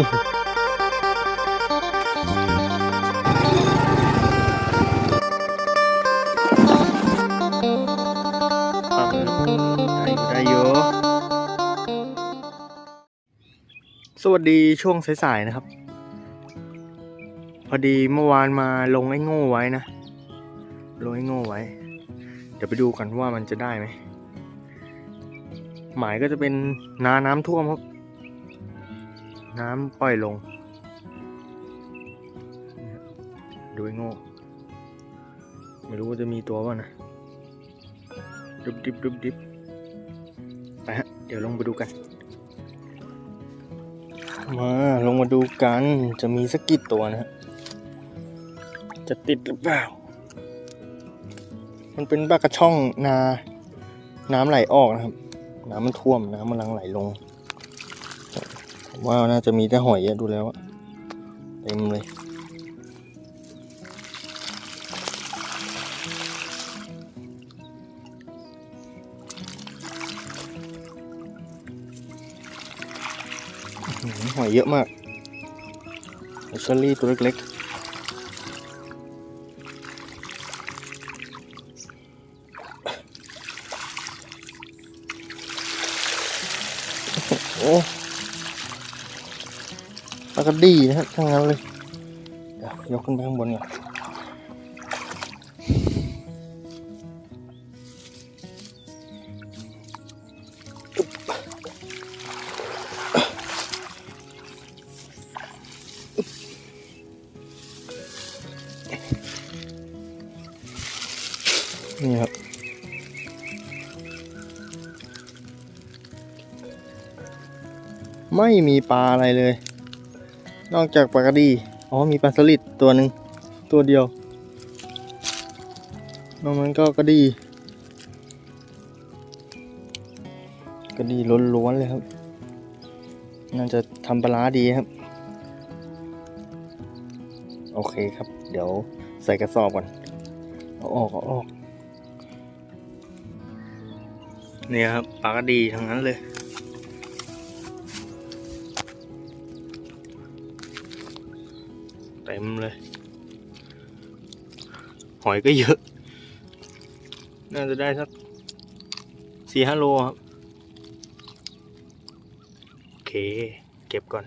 ปั๊มได้อยู่ได้อยู่สวัสดีช่วงสายๆนะครับ พอดีเมื่อวานมาลงไอ้โง่ไว้นะลงไอ้โง่ไว้ เดี๋ยวไปดูกันว่ามันจะได้ไหมหมายก็จะเป็นนาน้ำท่วมครับ น้ำปล่อยลง ดูไอโง่ ไม่รู้ว่าจะมีตัวป่ะนะ ดุบดิบดุบดิบไปฮะ เดี๋ยวลงไปดูกัน มาลงมาดูกัน จะมีสักกี่ตัวนะฮะจะติดหรือเปล่า มันเป็นปากกระช่องนา น้ำไหลออกนะครับ น้ำมันท่วม น้ำมันลังไหลลง ว่าน่าจะมีแต่หอยอะดูแล้วอะเต็มเลย หอยเยอะมากหอยเชอรี่ตัวเล็กๆโอ้ ปลากระดีนะครับทั้งนั้นเลยเดี๋ยวยกขึ้นไปข้างบนก่อนนี่ครับไม่มีปลาอะไรเลย นอกจากปลากระดี อ๋อ มีปลาสลิดตัวหนึ่งตัวเดียวนอกนั้นก็กระดี กระดีล้วนๆเลยครับ น่าจะทำปลาร้าดีครับ โอเคครับ เดี๋ยวใส่กระสอบก่อน เอาออกเอาออก เนี่ยครับปลากระดีทั้งนั้นเลย ต็มเลย หอยก็เยอะ น่าจะได้สักสี่ห้าโลครับ โอเค เก็บก่อน